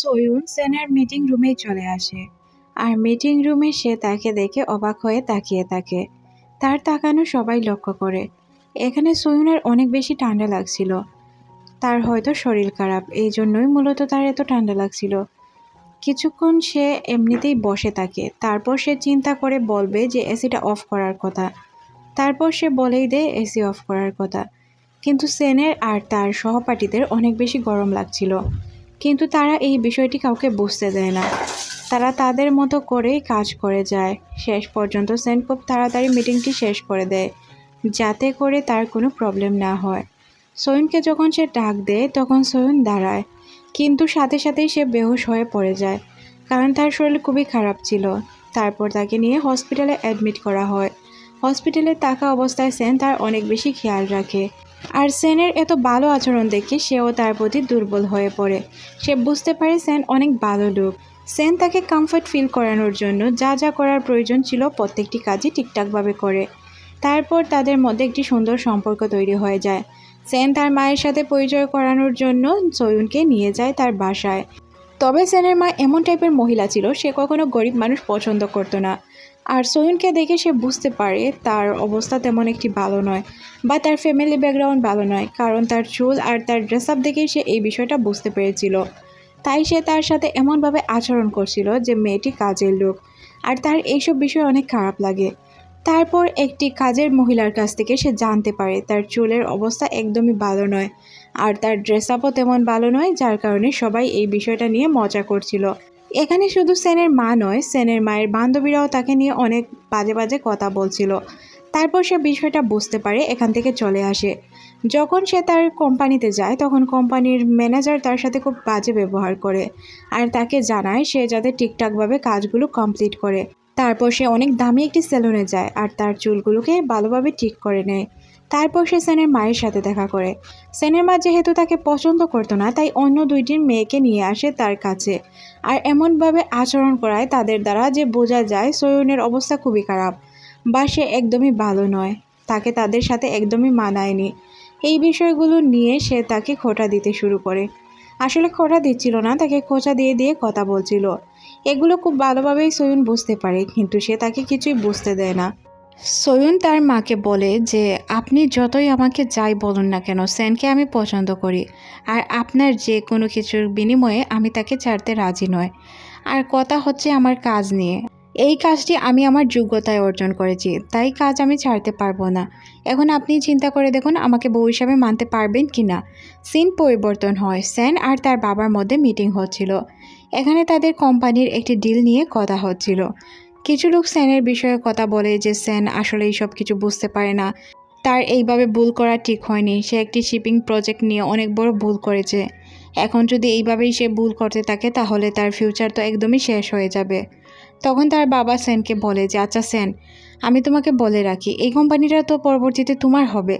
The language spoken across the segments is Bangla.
সয়ুন সেনের মিটিং রুমেই চলে আসে। আর মিটিং রুমে সে তাকে দেখে অবাক হয়ে তাকিয়ে থাকে। তার তাকানো সবাই লক্ষ্য করে। এখানে সয়ুনের অনেক বেশি ঠান্ডা লাগছিল। তার হয়তো শরীর খারাপ, এই জন্যই মূলত তার এত ঠান্ডা লাগছিল। কিছুক্ষণ সে এমনিতেই বসে থাকে। তারপর সে চিন্তা করে বলবে যে এসিটা অফ করার কথা। তারপর সে বলেই দেয় এসি অফ করার কথা। কিন্তু সেনের আর তার সহপাঠীদের অনেক বেশি গরম লাগছিল। কিন্তু তারা এই বিষয়টি কাউকে বুঝতে দেয় না। তারা তাদের মতো করেই কাজ করে যায়। শেষ পর্যন্ত সেন খুব তাড়াতাড়ি মিটিংটি শেষ করে দেয়, যাতে করে তার কোনো প্রবলেম না হয়। সয়ুনকে যখন সে ডাক দেয়, তখন সয়ুন দাঁড়ায়, কিন্তু সাথে সাথেই সে বেহুশ হয়ে পড়ে যায়, কারণ তার শরীর খুবই খারাপ ছিল। তারপর তাকে নিয়ে হসপিটালে অ্যাডমিট করা হয়। হসপিটালে থাকা অবস্থায় সেন তার অনেক বেশি খেয়াল রাখে। আর সেনের এত ভালো আচরণ দেখে সেও তার প্রতি দুর্বল হয়ে পড়ে। সে বুঝতে পারে সেন অনেক ভালো লোক। সেন তাকে কমফর্ট ফিল করানোর জন্য যা যা করার প্রয়োজন ছিল প্রত্যেকটি কাজই ঠিকঠাকভাবে করে। তারপর তাদের মধ্যে একটি সুন্দর সম্পর্ক তৈরি হয়ে যায়। সেন তার মায়ের সাথে পরিচয় করানোর জন্য সয়ুনকে নিয়ে যায় তার বাসায়। তবে সেনের মা এমন টাইপের মহিলা ছিল, সে কখনো গরিব মানুষ পছন্দ করতো না। আর সয়ুনকে দেখে সে বুঝতে পারে তার অবস্থা তেমন একটি ভালো নয় বা তার ফ্যামিলি ব্যাকগ্রাউন্ড ভালো নয়, কারণ তার চুল আর তার ড্রেস আপ দেখেই সে এই বিষয়টা বুঝতে পেরেছিল। তাই সে তার সাথে এমনভাবে আচরণ করছিল যে মেয়েটি কাজের লোক, আর তার এইসব বিষয় অনেক খারাপ লাগে। তারপর একটি কাজের মহিলার কাছ থেকে সে জানতে পারে তার চুলের অবস্থা একদমই ভালো নয়, আর তার ড্রেস আপও তেমন ভালো নয়, যার কারণে সবাই এই বিষয়টা নিয়ে মজা করছিল। এখানে শুধু সেনের মা নয়, সেনের মায়ের বান্ধবীরাও তাকে নিয়ে অনেক বাজে বাজে কথা বলছিল। তারপর সে বিষয়টা বুঝতে পারে, এখান থেকে চলে আসে। যখন সে তার কোম্পানিতে যায়, তখন কোম্পানির ম্যানেজার তার সাথে খুব বাজে ব্যবহার করে আর তাকে জানায় সে যাতে ঠিকঠাকভাবে কাজগুলো কমপ্লিট করে। তারপর সে অনেক দামি একটি সেলুনে যায় আর তার চুলগুলোকে ভালোভাবে ঠিক করে নেয়। তারপর সে সেনের মায়ের সাথে দেখা করে। সেনের মা যেহেতু তাকে পছন্দ করতো না, তাই অন্য দুইটির মেয়েকে নিয়ে আসে তার কাছে। আর এমনভাবে আচরণ করায় তাদের দ্বারা যে বোঝা যায় সয়নের অবস্থা খুবই খারাপ, বা সে একদমই ভালো নয়, তাকে তাদের সাথে একদমই মানায়নি। এই বিষয়গুলো নিয়ে সে তাকে খোটা দিতে শুরু করে। আসলে খোটা দিচ্ছিল না, তাকে খোঁচা দিয়ে দিয়ে কথা বলছিল। এগুলো খুব ভালোভাবেই সয়ুন বুঝতে পারে, কিন্তু সে তাকে কিছুই বুঝতে দেয় না। সয়ুন তার মাকে বলে যে, আপনি যতই আমাকে যাই বলুন না কেন, সেনকে আমি পছন্দ করি। আর আপনার যে কোনো কিছুর বিনিময়ে আমি তাকে ছাড়তে রাজি নয়। আর কথা হচ্ছে আমার কাজ নিয়ে। এই কাজটি আমি আমার যোগ্যতায় অর্জন করেছি। তাই কাজ আমি ছাড়তে পারব না। এখন আপনি চিন্তা করে দেখুন, আমাকে বউ হিসাবে মানতে পারবেন কি না? সিন পরিবর্তন হয়। সেন আর তার বাবার মধ্যে মিটিং হচ্ছিল। এখানে তাদের কোম্পানির একটি ডিল নিয়ে কথা হচ্ছিল। কিছু লোক সেনের বিষয়ে কথা বলে যে সেন আসলে এই সব কিছু বুঝতে পারে না। তার এইভাবে ভুল করা ঠিক হয়নি। সে একটি শিপিং প্রজেক্ট নিয়ে অনেক বড় ভুল করেছে। এখন যদি এইভাবেই সে ভুল করতে থাকে, তাহলে তার ফিউচার তো একদমই শেষ হয়ে যাবে। তখন তার বাবা সেনকে বলে যে আচ্ছা সেন আমি তোমাকে বলে রাখি, এই কোম্পানিটা তো পরবর্তীতে তোমার হবে।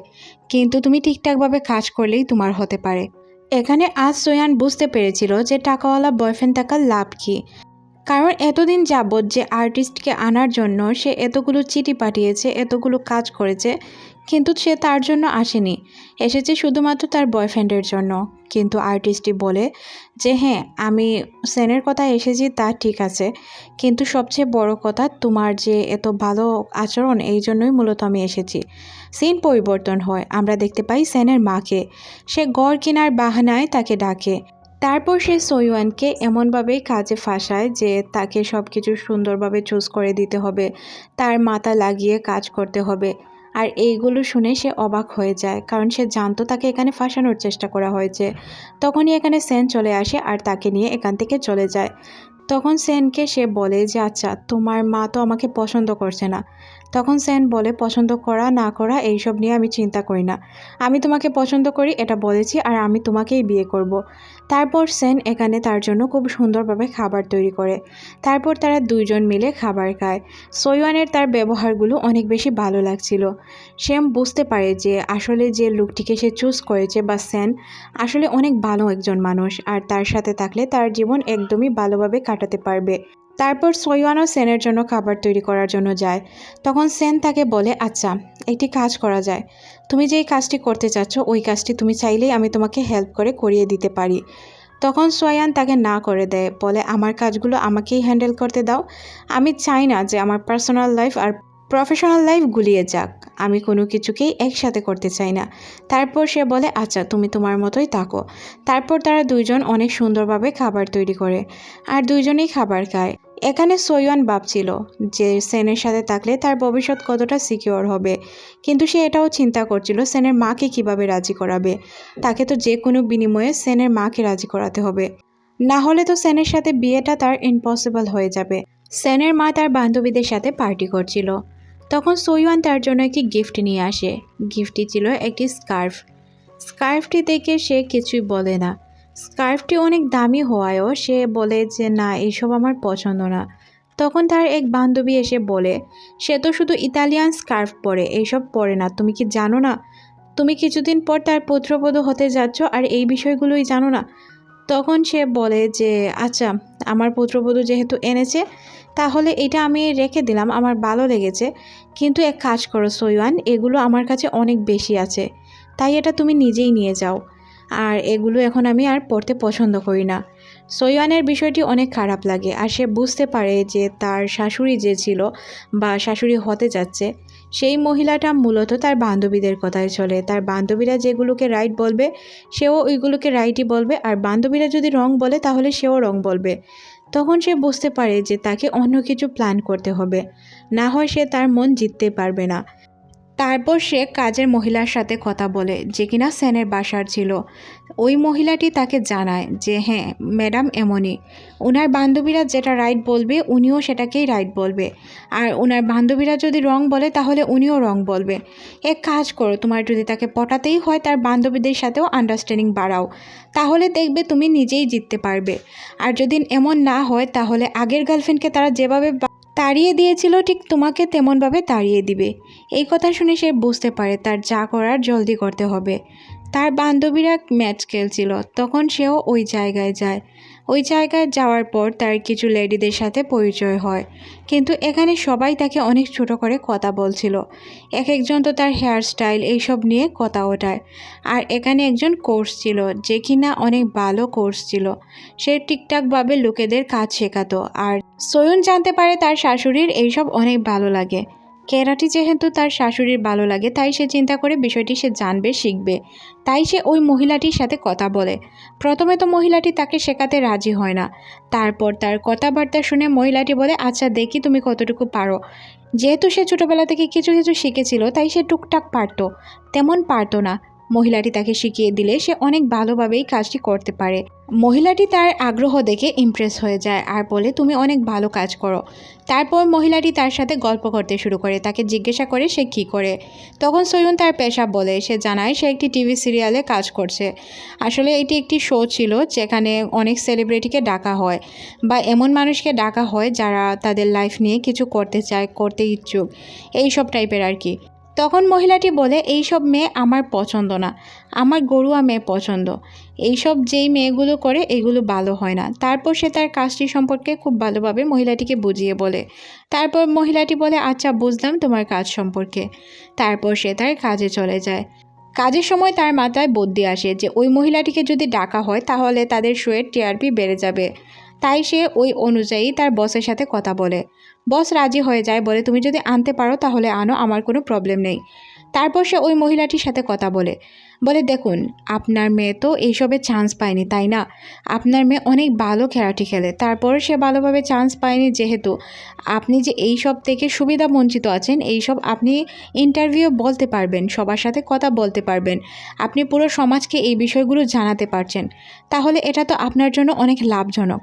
কিন্তু তুমি ঠিকঠাকভাবে কাজ করলেই তোমার হতে পারে। এখানে আজ সোয়ান বুঝতে পেরেছিল যে টাকাওয়ালা বয়ফ্রেন্ড থাকার লাভ কী। কারণ এতদিন যাবৎ যে আর্টিস্টকে আনার জন্য সে এতগুলো চিঠি পাঠিয়েছে, এতগুলো কাজ করেছে, কিন্তু সে তার জন্য আসেনি। এসেছে শুধুমাত্র তার বয়ফ্রেন্ডের জন্য। কিন্তু আর্টিস্টটি বলে যে হ্যাঁ আমি সেনের কথা এসেছি, তা ঠিক আছে। কিন্তু সবচেয়ে বড় কথা, তোমার যে এত ভালো আচরণ, এই জন্যই মূলত আমি এসেছি। সিন পরিবর্তন হয়। আমরা দেখতে পাই সেনের মাকে। সে গড় কেনার বাহানায় তাকে ডাকে। তারপর সে সৈওয়ানকে এমনভাবেই কাজে ফাঁসায় যে তাকে সব কিছু সুন্দরভাবে চুজ করে দিতে হবে, তার মাথা লাগিয়ে কাজ করতে হবে। আর এইগুলো শুনে সে অবাক হয়ে যায়, কারণ সে জানতো তাকে এখানে ফাঁসানোর চেষ্টা করা হয়েছে। তখনই এখানে সেন চলে আসে আর তাকে নিয়ে এখান থেকে চলে যায়। তখন সেনকে সে বলে যে আচ্ছা তোমার মা তো আমাকে পছন্দ করছে না। তখন সেন বলে, পছন্দ করা, না করা, এইসব নিয়ে আমি চিন্তা করি না। আমি তোমাকে পছন্দ করি, এটা বলেছি, আর আমি তোমাকেই বিয়ে করব। তারপর সেন এখানে তার জন্য খুব সুন্দরভাবে খাবার তৈরি করে। তারপর তারা দুইজন মিলে খাবার খায়। সৈয়ানের তার ব্যবহারগুলো অনেক বেশি ভালো লাগছিল। সেম বুঝতে পারে যে, আসলে যে লোকটিকে সে চুজ করেছে বা সেন, আসলে অনেক ভালো একজন মানুষ, আর তার সাথে থাকলে তার জীবন একদমই ভালোভাবে কাটাতে পারবে। তারপর সৈয়ানও সেনের জন্য খাবার তৈরি করার জন্য যায়। তখন সেন তাকে বলে আচ্ছা একটি কাজ করা যায়। তুমি যেই কাজটি করতে চাচ্ছ, ওই কাজটি তুমি চাইলেই আমি তোমাকে হেল্প করে করিয়ে দিতে পারি। তখন সোয়ান তাকে না করে দেয়, বলে, আমার কাজগুলো আমাকেই হ্যান্ডেল করতে দাও। আমি চাই না যে আমার পার্সোনাল লাইফ আর প্রফেশনাল লাইফ গুলিয়ে যাক। আমি কোনো কিছুকেই একসাথে করতে চাই না। তারপর সে বলে আচ্ছা তুমি তোমার মতোই থাকো। তারপর তারা দুইজন অনেক সুন্দরভাবে খাবার তৈরি করে আর দুইজনেই খাবার খায়। এখানে সৈয়ান ভাবছিল যে সেনের সাথে থাকলে তার ভবিষ্যৎ কতটা সিকিওর হবে। কিন্তু সে এটাও চিন্তা করছিল, সেনের মাকে কীভাবে রাজি করাবে? তাকে তো যে কোনো বিনিময়ে সেনের মাকে রাজি করাতে হবে। না হলে তো সেনের সাথে বিয়েটা তার ইম্পসিবল হয়ে যাবে। সেনের মা তার বান্ধবীদের সাথে পার্টি করছিল। তখন সৈয়ান তার জন্য একটি গিফট নিয়ে আসে। গিফটটি ছিল একটি স্কার্ফ। স্কার্ফটি দেখে সে কিছুই বলে না। স্কার্ফটি অনেক দামি হওয়ায়ও সে বলে যে, না এইসব আমার পছন্দ না। তখন তার এক বান্ধবী এসে বলে, সে তো শুধু ইতালিয়ান স্কার্ফ পরে এইসব পরে না, তুমি কি জানো না? তুমি কিছুদিন পর তার পুত্রবধূ হতে যাচ্ছ আর এই বিষয়গুলোই জানো না। তখন সে বলে যে আচ্ছা আমার পুত্রবধূ যেহেতু এনেছে, তাহলে এটা আমি রেখে দিলাম, আমার ভালো লেগেছে। কিন্তু এক কাজ করো সৈয়ান এগুলো আমার কাছে অনেক বেশি আছে, তাই এটা তুমি নিজেই নিয়ে যাও। আর এগুলো এখন আমি আর পড়তে পছন্দ করি না। সৈয়ানের বিষয়টি অনেক খারাপ লাগে আর সে বুঝতে পারে যে তার শাশুড়ি যে ছিল বা শাশুড়ি হতে যাচ্ছে, সেই মহিলাটা মূলত তার বান্ধবীদের কথায় চলে। তার বান্ধবীরা যেগুলোকে রাইট বলবে, সেও ওইগুলোকে রাইটই বলবে আর বান্ধবীরা যদি রং বলে তাহলে সেও রং বলবে। তখন সে বুঝতে পারে যে তাকে অন্য কিছু প্ল্যান করতে হবে। না হয় সে তার মন জিততে পারবে না। তারপর সে কাজের মহিলার সাথে কথা বলে, যে কিনা সেনের বাসার ছিল। ওই মহিলাটি তাকে জানায় যে হ্যাঁ ম্যাডাম এমনই। ওনার বান্ধবীরা যেটা রাইট বলবে, উনিও সেটাকেই রাইট বলবে। আর ওনার বান্ধবীরা যদি রং বলে, তাহলে উনিও রং বলবে। এক কাজ করো, তোমার যদি তাকে পটাতেই হয়, তার বান্ধবীদের সাথেও আন্ডারস্ট্যান্ডিং বাড়াও। তাহলে দেখবে তুমি নিজেই জিততে পারবে। আর যদি এমন না হয়, তাহলে আগের গার্লফ্রেন্ডকে তারা যেভাবে তাড়িয়ে দিয়েছিল, ঠিক তোমাকে তেমনভাবে তাড়িয়ে দিবে। এই কথা শুনে সে বুঝতে পারে তার যা করার জলদি করতে হবে। তার বান্ধবীরা ম্যাচ খেলছিল, তখন সেও ওই জায়গায় যায়। ওই জায়গায় যাওয়ার পর তার কিছু লেডিদের সাথে পরিচয় হয়। কিন্তু এখানে সবাই তাকে অনেক ছোট করে কথা বলছিল। এক একজন তো তার হেয়ার স্টাইল এইসব নিয়ে কথা ওঠায়। আর এখানে একজন কোর্স ছিল, যে কিনা অনেক ভালো কোর্স ছিল। সে ঠিকঠাকভাবে লোকেদের কাজ শেখাতো। আর সয়ন জানতে পারে তার শাশুড়ির এইসব অনেক ভালো লাগে। কেরাটি যেহেতু তার শাশুড়ির ভালো লাগে, তাই সে চিন্তা করে বিষয়টি সে জানবে, শিখবে। তাই সে ওই মহিলাটির সাথে কথা বলে। প্রথমে তো মহিলাটি তাকে শেখাতে রাজি হয় না। তারপর তার কথাবার্তা শুনে মহিলাটি বলে আচ্ছা দেখি তুমি কতটুকু পারো। যেহেতু সে ছোটোবেলা থেকে কিছু কিছু শিখেছিল, তাই সে টুকটাক পারত। তেমন পারত না। মহিলাটি তাকে শিখিয়ে দিলে সে অনেক ভালোভাবেই কাজটি করতে পারে। মহিলাটি তার আগ্রহ দেখে ইমপ্রেস হয়ে যায় আর বলে, তুমি অনেক ভালো কাজ করো। তারপর মহিলাটি তার সাথে গল্প করতে শুরু করে, তাকে জিজ্ঞাসা করে সে কী করে। তখন সৈয়ন তার পেশা বলে, সে জানায়, সে একটি টিভি সিরিয়ালে কাজ করছে। আসলে এটি একটি শো ছিল যেখানে অনেক সেলিব্রিটিকে ডাকা হয় বা এমন মানুষকে ডাকা হয় যারা তাদের লাইফ নিয়ে কিছু করতে চায়, করতে ইচ্ছুক। এই সব টাইপের আর কি। তখন মহিলাটি বলে, এই সব মেয়ে আমার পছন্দ না। আমার গরুয়া মেয়ে পছন্দ। এইসব যেই মেয়েগুলো করে, এগুলো ভালো হয় না। তারপর সে তার কাজটি সম্পর্কে খুব ভালোভাবে মহিলাটিকে বুঝিয়ে বলে। তারপর মহিলাটি বলে আচ্ছা বুঝলাম তোমার কাজ সম্পর্কে। তারপর সে তার কাজে চলে যায়। কাজের সময় তার মাথায় বদ্যি আসে যে, ওই মহিলাটিকে যদি ডাকা হয়, তাহলে তাদের শোয়ের টিআরপি বেড়ে যাবে। তাই সে ওই অনুযায়ী তার বসের সাথে কথা বলে। বস রাজি হয়ে যায় বলে, তুমি যদি আনতে পারো তাহলে আনো, আমার কোনো প্রবলেম নেই। তারপর সে ওই মহিলাটির সাথে কথা বলে। বলে, দেখুন, আপনার মেয়ে তো এইসবে চান্স পায়নি, তাই না? আপনার মেয়ে অনেক ভালো খেলাটি খেলে, তারপর সে ভালোভাবে চান্স পায়নি যেহেতু। আপনি যে এই সব থেকে সুবিধা বঞ্চিত আছেন এই সব আপনি ইন্টারভিউ বলতে পারবেন, সবার সাথে কথা বলতে পারবেন। আপনি পুরো সমাজকে এই বিষয়গুলো জানাতে পারছেন। তাহলে এটা তো আপনার জন্য অনেক লাভজনক।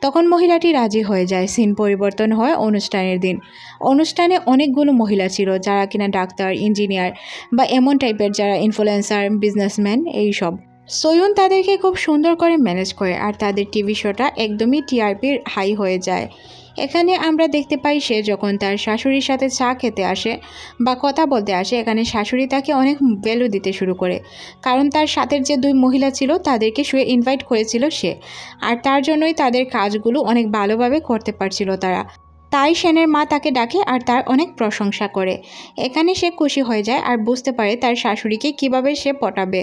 তখন মহিলাটি রাজি হয়ে যায়। সিন পরিবর্তন হয় অনুষ্ঠানের দিন। অনুষ্ঠানে অনেকগুলো মহিলা ছিল, যারা কিনা ডাক্তার, ইঞ্জিনিয়ার বা এমন টাইপের যারা ইনফ্লুয়েন্সার বিজনেসম্যান এইসব সব। সয়ুন তাদেরকে খুব সুন্দর করে ম্যানেজ করে আর তাদের টিভি শোটা একদমই টিআরপির হাই হয়ে যায়। এখানে আমরা দেখতে পাই সে যখন তার শাশুড়ির সাথে চা খেতে আসে বা কথা বলতে আসে, এখানে শাশুড়ি তাকে অনেক ভ্যালু দিতে শুরু করে। কারণ তার সাথের যে দুই মহিলা ছিল, তাদেরকে শুয়ে ইনভাইট করেছিল সে। আর তার জন্যই তাদের কাজগুলো অনেক ভালোভাবে করতে পারছিল তারা। তাই সেনের মা তাকে ডাকে আর তার অনেক প্রশংসা করে। এখানে সে খুশি হয়ে যায় আর বুঝতে পারে তার শাশুড়িকে কীভাবে সে পটাবে।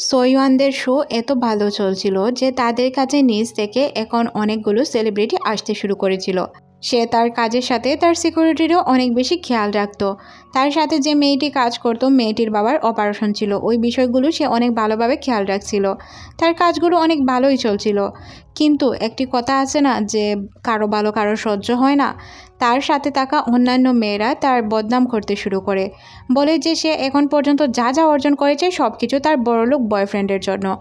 সোয়ানদের শো এত ভালো চলছিল যে তাদের কাছে নিজ থেকে এখন অনেকগুলো সেলিব্রিটি আসতে শুরু করেছিল। সে তার কাজের সাথে তার সিকিউরিটিরও অনেক বেশি খেয়াল রাখতো। তার সাথে যে মেয়েটি কাজ করতো, মেয়েটির বাবার অপারেশন ছিল। ওই বিষয়গুলো সে অনেক ভালোভাবে খেয়াল রাখছিল। তার কাজগুলো অনেক ভালোই চলছিল। কিন্তু একটি কথা আছে না, যে কারও ভালো কারও সহ্য হয় না। তার সাথে থাকা অন্যান্য মেয়েরা তার বদনাম করতে শুরু করে। বলে যে সে এখন পর্যন্ত যা যা অর্জন করেছে সব কিছু তার বড়লোক বয়ফ্রেন্ডের জন্য।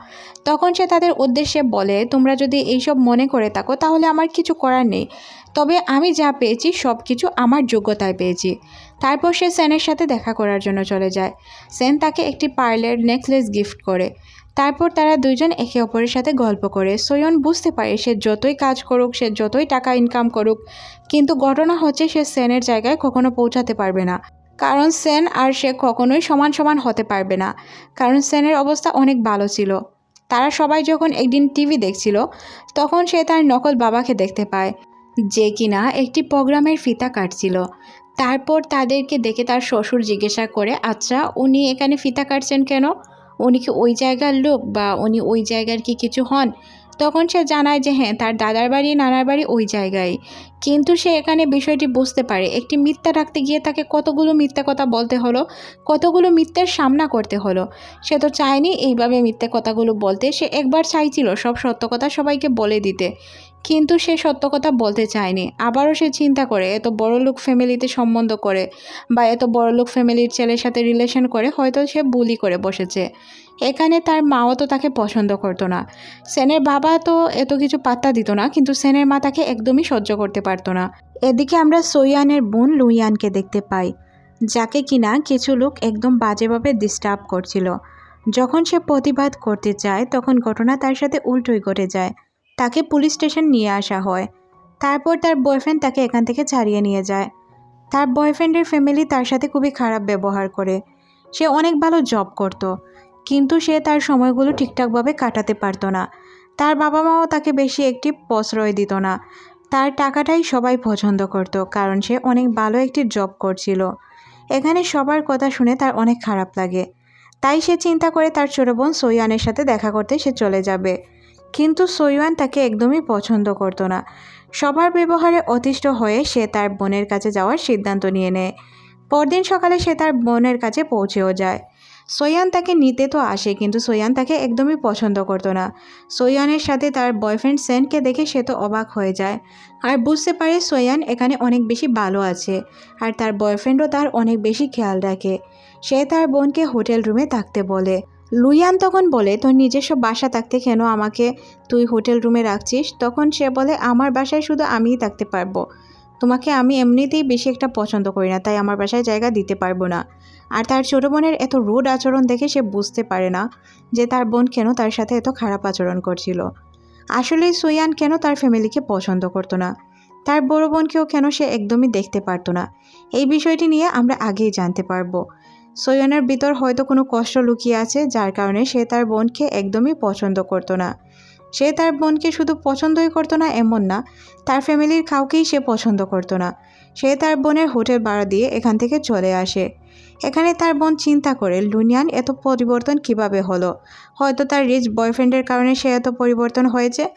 তখন সে তাদের উদ্দেশ্যে বলে, তোমরা যদি এইসব মনে করে থাকো, তাহলে আমার কিছু করার নেই। তবে আমি যা পেয়েছি সব কিছু আমার যোগ্যতায় পেয়েছি। তারপর সে সেনের সাথে দেখা করার জন্য চলে যায়। সেন তাকে একটি পার্লের নেকলেস গিফট করে। তারপর তারা দুইজন একে অপরের সাথে গল্প করে। সৈয়ন বুঝতে পারে সে যতই কাজ করুক, সে যতই টাকা ইনকাম করুক, কিন্তু ঘটনা হচ্ছে সে সেনের জায়গায় কখনো পৌঁছাতে পারবে না। কারণ সেন আর সে কখনোই সমান সমান হতে পারবে না। কারণ সেনের অবস্থা অনেক ভালো ছিল। তারা সবাই যখন একদিন টিভি দেখছিল, তখন সে তার নকল বাবাকে দেখতে পায়। যে কিনা একটি প্রোগ্রামের ফিতা কাটছিল। তারপর তাদেরকে দেখে তার শ্বশুর জিজ্ঞাসা করে আচ্ছা উনি এখানে ফিতা কাটছেন কেন? উনি কি ওই জায়গার লোক বা উনি ওই জায়গার কি কিছু হন? তখন সে জানায় যে হ্যাঁ তার দাদার বাড়ি, নানার বাড়ি ওই জায়গায়। কিন্তু সে এখানে বিষয়টি বুঝতে পারে। একটি মিথ্যা রাখতে গিয়ে তাকে কতগুলো মিথ্যা কথা বলতে হলো, কতগুলো মিথ্যের সামনা করতে হলো। সে তো চায়নি এইভাবে মিথ্যে কথাগুলো বলতে। সে একবার চাইছিল সব সত্য কথা সবাইকে বলে দিতে। কিন্তু সে সত্য কথা বলতে চায়নি। আবারও সে চিন্তা করে, এত বড় লোক ফ্যামিলিতে সম্বন্ধ করে বা এত বড় লোক ফ্যামিলির ছেলের সাথে রিলেশন করে হয়তো সে বুলি করে বসেছে। এখানে তার মাও তো তাকে পছন্দ করতো না। সেনের বাবা তো এত কিছু পাত্তা দিত না, কিন্তু সেনের মা তাকে একদমই সহ্য করতে পারতো না। এদিকে আমরা সৈয়ানের বোন লুইয়ানকে দেখতে পাই, যাকে কিনা কিছু লোক একদম বাজেভাবে ডিস্টার্ব করছিল। যখন সে প্রতিবাদ করতে চায়, তখন ঘটনা তার সাথে উল্টোই ঘটে যায়। তাকে পুলিশ স্টেশন নিয়ে আসা হয়। তারপর তার বয়ফ্রেন্ড তাকে এখান থেকে ছাড়িয়ে নিয়ে যায়। তার বয়ফ্রেন্ডের ফ্যামিলি তার সাথে খুবই খারাপ ব্যবহার করে। সে অনেক ভালো জব করত, কিন্তু সে তার সময়গুলো ঠিকঠাকভাবে কাটাতে পারতো না। তার বাবা মাও তাকে বেশি একটি প্রশ্রয় দিত না। তার টাকাটাই সবাই পছন্দ করত, কারণ সে অনেক ভালো একটি জব করছিল। এখানে সবার কথা শুনে তার অনেক খারাপ লাগে। তাই সে চিন্তা করে তার ছোটো বোন সৈয়ানের সাথে দেখা করতে সে চলে যাবে। কিন্তু সৈয়ান তাকে একদমই পছন্দ করতো না। সবার ব্যবহারে অতিষ্ঠ হয়ে সে তার বোনের কাছে যাওয়ার সিদ্ধান্ত নিয়ে নেয়। পরদিন সকালে সে তার বোনের কাছে পৌঁছেও যায়। সৈয়ান তাকে নিতে তো আসে, কিন্তু সৈয়ান তাকে একদমই পছন্দ করতো না। সৈয়ানের সাথে তার বয়ফ্রেন্ড সেনকে দেখে সে তো অবাক হয়ে যায়। আর বুঝতে পারে সৈয়ান এখানে অনেক বেশি ভালো আছে, আর তার বয়ফ্রেন্ডও তার অনেক বেশি খেয়াল রাখে। সে তার বোনকে হোটেল রুমে থাকতে বলে। লুইয়ান তখন বলে, তোর নিজস্ব বাসা থাকতে কেন আমাকে তুই হোটেল রুমে রাখছিস? তখন সে বলে, আমার বাসায় শুধু আমিই থাকতে পারব। তোমাকে আমি এমনিতেই বেশি একটা পছন্দ করি না, তাই আমার বাসায় জায়গা দিতে পারব না। আর তার ছোটো বোনের এত রোড আচরণ দেখে সে বুঝতে পারে না যে তার বোন কেন তার সাথে এত খারাপ আচরণ করছিল। আসলেই সুইয়ান কেন তার ফ্যামিলিকে পছন্দ করতো না? তার বড় বোনকেও কেন সে একদমই দেখতে পারতো না? এই বিষয়টি নিয়ে আমরা আগেই জানতে পারব। সৈয়নের ভিতর হয়তো কোনো কষ্ট লুকিয়ে আছে, যার কারণে সে তার বোনকে একদমই পছন্দ করতো না। সে তার বোনকে শুধু পছন্দই করতো না, এমন না, তার ফ্যামিলির কাউকেই সে পছন্দ করতো না। সে তার বোনের হোটেল ভাড়া দিয়ে এখান থেকে চলে আসে। এখানে তার বোন চিন্তা করে, লুনিয়ান এত পরিবর্তন কীভাবে হলো? হয়তো তার রিচ বয়ফ্রেন্ডের কারণে সে এত পরিবর্তন হয়েছে?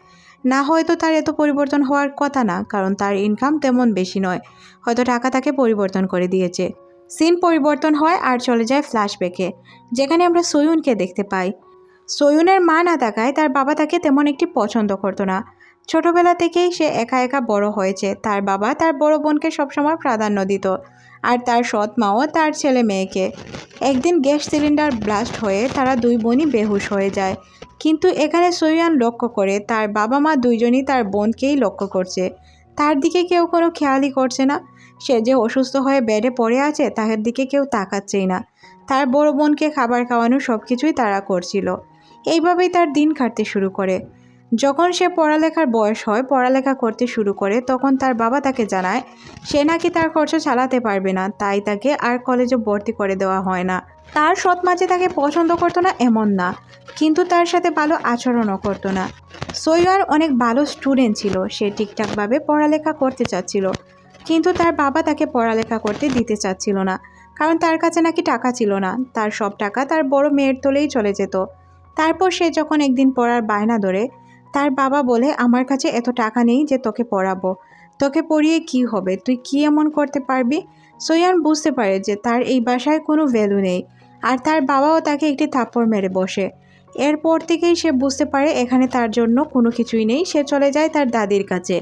না হয়তো তার এত পরিবর্তন হওয়ার কথা না, কারণ তার ইনকাম তেমন বেশি নয়। হয়তো টাকা তাকে পরিবর্তন করে দিয়েছে। সিন পরিবর্তন হয় আর চলে যায় ফ্ল্যাশব্যাকে, যেখানে আমরা সয়ুনকে দেখতে পাই। সয়ুনের মা না থাকায় তার বাবা তাকে তেমন একটি পছন্দ করতো না। ছোটবেলা থেকেই সে একা একা বড় হয়েছে। তার বাবা তার বড় বোনকে সবসময় প্রাধান্য দিত আর তার সৎ মাও তার ছেলে মেয়েকে। একদিন গ্যাস সিলিন্ডার ব্লাস্ট হয়ে তারা দুই বোনই বেহুশ হয়ে যায়। কিন্তু এখানে সৈয়ান লক্ষ্য করে তার বাবা মা দুইজনই তার বোনকেই লক্ষ্য করছে। তার দিকে কেউ কোনো খেয়ালই করছে না। সে যে অসুস্থ হয়ে বেডে পড়ে আছে তার দিকে কেউ তাকাচ্ছেই না। তার বড় বোনকে খাবার খাওয়ানো সব কিছুই তারা করছিল। এইভাবেই তার দিন কাটতে শুরু করে। যখন সে পড়ালেখার বয়স হয়, পড়ালেখা করতে শুরু করে, তখন তার বাবা তাকে জানায়, সে নাকি তার খরচ চালাতে পারবে না, তাই তাকে আর কলেজে ভর্তি করে দেওয়া হয় না। তার সৎ মাঝে তাকে পছন্দ করতো না, এমন না। কিন্তু তার সাথে ভালো আচরণও করতো না। সৈয়ার অনেক ভালো স্টুডেন্ট ছিল। সে ঠিকঠাকভাবে পড়ালেখা করতে চাচ্ছিল। কিন্তু তার বাবা তাকে পড়ালেখা করতে দিতে চাচ্ছিল না, কারণ তার কাছে নাকি টাকা ছিল না। তার সব টাকা তার বড় মেয়ের তোলেই চলে যেত। তারপর সে যখন একদিন পড়ার বায়না ধরে, তার বাবা বলে, আমার কাছে এত টাকা নেই যে তোকে পড়াবো। তোকে পড়িয়ে কি হবে? তুই কি এমন করতে পারবি? সোয়ান বুঝতে পারে যে তার এই বাসায় কোনো ভ্যালু নেই। আর তার বাবাও তাকে একটি থাপ্পড় মেরে বসে। এরপর থেকেই সে বুঝতে পারে এখানে তার জন্য কোনো কিছুই নেই। সে চলে যায় তার দাদির কাছে।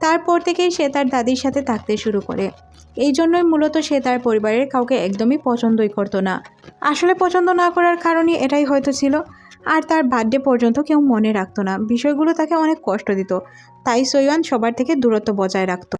তারপর থেকেই সে তার দাদির সাথে থাকতে শুরু করে। এই জন্যই মূলত সে তার পরিবারের কাউকে একদমই পছন্দই করতো না। আসলে পছন্দ না করার কারণে এটাই হয়তো ছিল। আর তার বার্থডে পর্যন্ত কেউ মনে রাখতো না। বিষয়গুলো তাকে অনেক কষ্ট দিত। তাই সৈয়ান সবার থেকে দূরত্ব বজায় রাখতো।